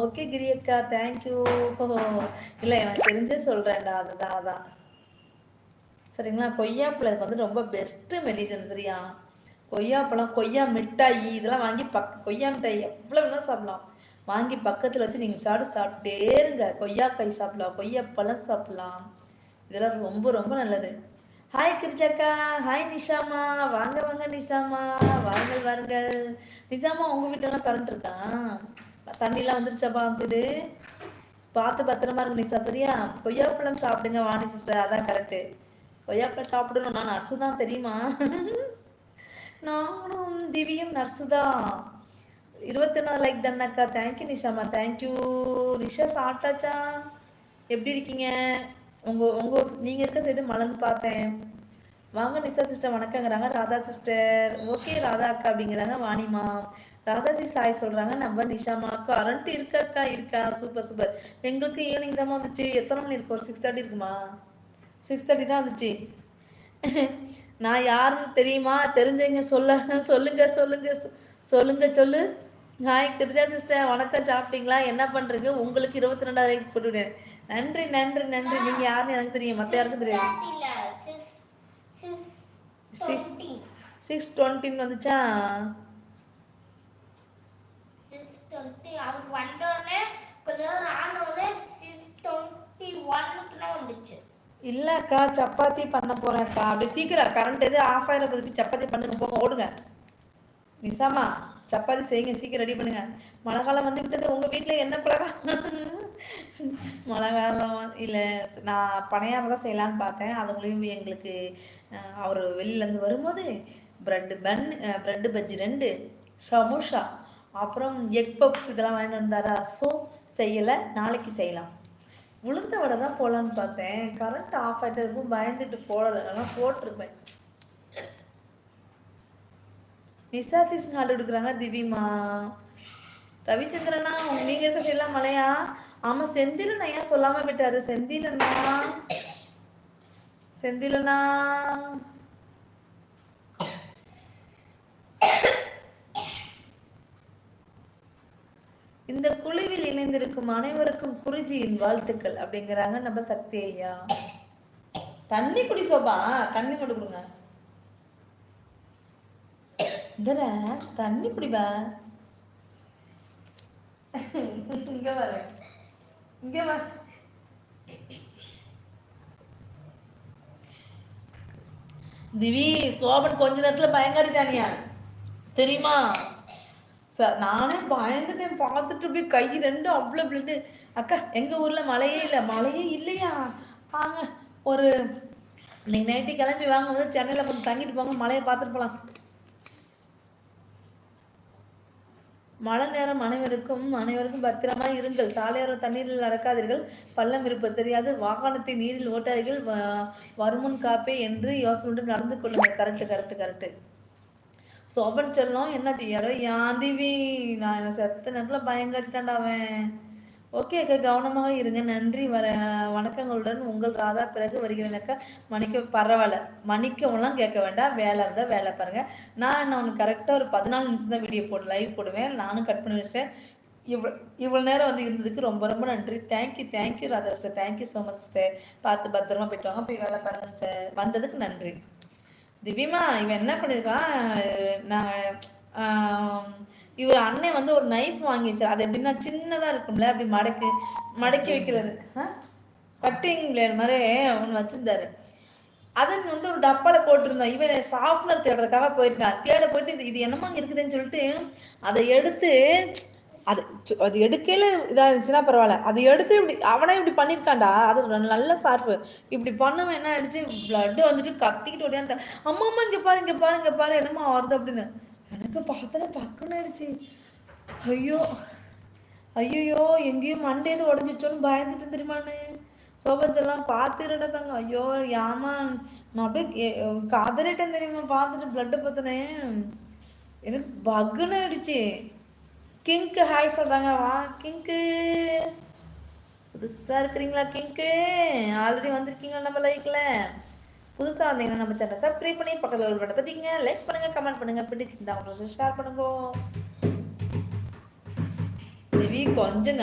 Okay கிரி அக்கா thank you இல்லை எனக்கு தெரிஞ்சே சொல்கிறேன்டா அதுதான் அதான். சரிங்களா? கொய்யாப்பழம் வந்து ரொம்ப பெஸ்ட்டு மெடிசன் சரியா? கொய்யாப்பழம் கொய்யா மிட்டாய் இதெல்லாம் வாங்கி பக் கொய்யா மிட்டாய் எவ்வளோ வேணாலும் சாப்பிடலாம். வாங்கி பக்கத்தில் வச்சு நீங்கள் சாப்பிட்டு சாப்பிட்டே இருங்க. கொய்யாக்காய் சாப்பிடலாம் கொய்யாப்பழம் சாப்பிடலாம். இதெல்லாம் ரொம்ப ரொம்ப நல்லது. ஹாய் கிரிஜாக்கா. ஹாய் நிஷாமா. வாங்க வாங்க நிஷாமா. வாருங்கள் வாருங்கள். நிஷாமா உங்கள் வீட்டிலலாம் கரண்ட் இருக்கா? தண்ணிலாம் வந்துருச்சாப்பா சரி பார்த்து பத்திரமா இருக்கு நிஷா சரியா கொய்யாப்பழம் சாப்பிடுங்க வாணி சிஸ்டர் அதான் கரெக்டு கொய்யாப்பழம் சாப்பிடணும். நான் நர்ஸு தான் தெரியுமா? நானும் திவியும் நர்ஸு தான். இருபத்தி நாலு லைக் டன்னாக்கா தேங்க்யூ நிஷாமா தேங்க்யூ நிஷா சாப்பிட்டாச்சா? எப்படி இருக்கீங்க? உங்கள் உங்கள் நீங்கள் இருக்க சைடு மலர்ந்து பார்த்தேன். வாங்க நிஷா சிஸ்டர் வணக்கங்கிறாங்க. ராதா சிஸ்டர் ஓகே ராதா அக்கா அப்படிங்கிறாங்க. வாணிமா ராதாசி சாய் சொல்கிறாங்க நம்ம நிஷாமா கரண்ட் இருக்காக்கா இருக்கா சூப்பர் சூப்பர் எங்களுக்கு ஈவினிங் தான் வந்துச்சு. எத்தனை மணி இருக்கும் ஒரு சிக்ஸ் தேர்ட்டி இருக்குமா? சிக்ஸ் தேர்ட்டி தான் வந்துச்சு. நான் யாருன்னு தெரியுமா? தெரிஞ்சவங்க சொல்ல சொல்லுங்க சொல்லுங்க சொல்லுங்க சொல்லு. ஹாய் கிருஜா சிஸ்டர் வணக்கம். சாப்பிட்டீங்களா? என்ன பண்ணுறீங்க உங்களுக்கு இருபத்தி ரெண்டாயிரம் போட்டுவிட்டேன் நன்றி நன்றி நன்றி. நீங்கள் யாருன்னு எனக்கு தெரியும். மற்ற யாருக்கும் தெரியும் சிக்ஸ் டுவெண்ட்டின்னு வந்துச்சா? அவர் வந்தோடனே கொஞ்ச நேரம் ஆனோடனே சிக்ஸ் டுவெண்ட்டி ஒன்னுக்குலாம் வந்துச்சு. இல்லைக்கா சப்பாத்தி பண்ண போகிறேன்க்கா அப்படி சீக்கிரம் கரண்ட் எது ஆஃப் ஆகிற பற்றி சப்பாத்தி பண்ணுங்க போங்க ஓடுங்க. நிசாமா சப்பாத்தி செய்யுங்க சீக்கிரம் ரெடி பண்ணுங்க. மழை காலம் வந்து விட்டது உங்கள் வீட்டில் என்ன பழகம் மழை காலம் இல்லை நான் பணியாரம் தான் செய்யலான்னு பார்த்தேன். அதுங்களையும் எங்களுக்கு அவர் வெளியிலேருந்து வரும்போது ப்ரெட்டு பன் ப்ரெட்டு பஜ்ஜி ரெண்டு சமோசா அப்புறம் எக் பப்ஸ் இதெல்லாம் வாங்கிட்டு வந்தாரா? ஸோ செய்யலை. நாளைக்கு செய்யலாம். உளுந்த வடை தான் போகலான்னு பார்த்தேன். கரண்ட் ஆஃப் ஆகிட்டு இருக்கும். பயந்துட்டு போடலை. ஆனால் போட்டிருப்பேன். நிசா சீசன் ஆர்டர் எடுக்கிறாங்க திவிமா. ரவிச்சந்திரனா நீங்க இருக்க செய்யலாம் மலையா? ஆமா செந்திலனா ஏன் சொல்லாம விட்டாரு செந்திலனா செந்திலனா இந்த இணைந்திருக்கும் அனைவருக்கும் குருஜியின் வாழ்த்துக்கள் அப்படிங்கிறாங்க. நம்ம சக்தி ஐயா. தண்ணி குடி சோபா. தண்ணி கொண்டு கொடுங்க. இந்த தண்ணி குடிப்பா. இங்க வர இங்க வா. திவி சோபன் கொஞ்ச நேரத்துல பயங்காடிட்டானியா தெரியுமா? சார் நானே பயந்துட்டேன் பார்த்துட்டு அப்படியே கை ரெண்டும் அவ்வளோ பிளட்டு அக்கா எங்கள் ஊரில் மழையே இல்லை. மழையே இல்லையா? வாங்க. ஒரு இன்னைக்கு நைட்டு கிளம்பி வாங்க வந்து சென்னையில் கொஞ்சம் தங்கிட்டு போங்க. மழையை பார்த்துட்டு போகலாம் மழை நேரம் அனைவருக்கும் அனைவருக்கும் பத்திரமா இருங்கள். சாலையோர தண்ணீரில் நடக்காதீர்கள். பள்ளம் இருப்பது தெரியாது. வாகனத்தை நீரில் ஓட்டாதீர்கள். வருமுன் காப்பே என்று யோசனை நடந்து கொள்ளுங்கள். கரெக்டு கரெக்டு கரெக்டு சோபன் செல்லம் என்ன செய்யாரோ யாந்திவி நான் என்ன செத்த நேரத்தில் பயங்கட்டான்டா அவன். ஓகே அக்கா கவனமாக இருங்க. நன்றி. வர வணக்கங்களுடன் உங்கள் ராதா பிறகு வருகிறேனக்கா மணிக்க பரவாயில்ல. மணிக்கவெல்லாம் கேட்க வேண்டாம். வேலை இருந்தால் வேலை பாருங்க. நான் என்ன உனக்கு கரெக்டாக ஒரு பதினாலு நிமிஷம் தான் வீடியோ போட்டு லைவ் போடுவேன். நானும் கட் பண்ணி வச்சேன் இவ்வளோ இவ்வளோ நேரம் வந்து இருந்ததுக்கு ரொம்ப ரொம்ப நன்றி. Thank you thank you Radha sister thank you so much sister பார்த்து பத்திரமா போயிட்டு வாங்க. போய் வேலை பாருங்க சிஸ்டர் வந்ததுக்கு நன்றி. திவ்யமா இவன் என்ன பண்ணியிருக்கான் நான் இவர் அண்ணன் வந்து ஒரு நைஃப் வாங்கி வச்சார். அது எப்படின்னா சின்னதாக இருக்கும்ல அப்படி மடக்கி மடக்கி வைக்கிறது. கட்டிங் பிளேட் மாதிரி ஒன்று வச்சுருந்தாரு. அதன் வந்து ஒரு டப்பாவில் போட்டிருந்தோம் இவன் சாஃப்ட்னர் தேடுறதுக்காக போயிருக்கான் தேட போயிட்டு இது இது என்னமா இருக்குதுன்னு சொல்லிட்டு அதை எடுத்து அது அது எடுக்கையில இதாக இருந்துச்சுன்னா பரவாயில்ல. அதை எடுத்து இப்படி அவனே இப்படி பண்ணியிருக்கான்டா. அது நல்ல சார்பு. இப்படி பண்ணவன் என்ன ஆயிடுச்சு? பிளட்டு வந்துட்டு கத்திக்கிட்டு ஓடியான்ட்டான் அம்மா அம்மா இங்கே பாரு இங்கே பாரு இங்கே பாரு என்னம்மா வருது அப்படின்னு. எனக்கு பார்த்தல பக்குன்னு ஆயிடுச்சு. ஐயோ ஐயோ எங்கேயும் மண்டேது உடஞ்சிச்சோன்னு பயந்துட்டு தெரியுமான்னு சோபத்தெல்லாம் பார்த்துருட தாங்க. ஐயோ ஏமா நான் அப்படியே கதறிட்டேன் தெரியுமா பார்த்துட்டு பிளட்டை பார்த்துனேன் எனக்கு பக்குன்னு ஆயிடுச்சு. கிங்க்கு ஹாய் சொல்கிறாங்க வா கிங்க்கு. புதுசாக இருக்கிறீங்களா கிங்க்கு? ஆல்ரெடி வந்திருக்கீங்களா நம்ம லைக்கில் புதுசாக வந்தீங்கன்னா நம்ம சேனல் சப்ஸ்கிரைப் பண்ணி பக்கத்தில் ஒரு படத்தை தட்டிங்க லைக் பண்ணுங்கள் கமெண்ட் பண்ணுங்கள் பிடிச்சிருந்தா உங்களுக்கு ஷேர் பண்ணுங்க. கொஞ்சம்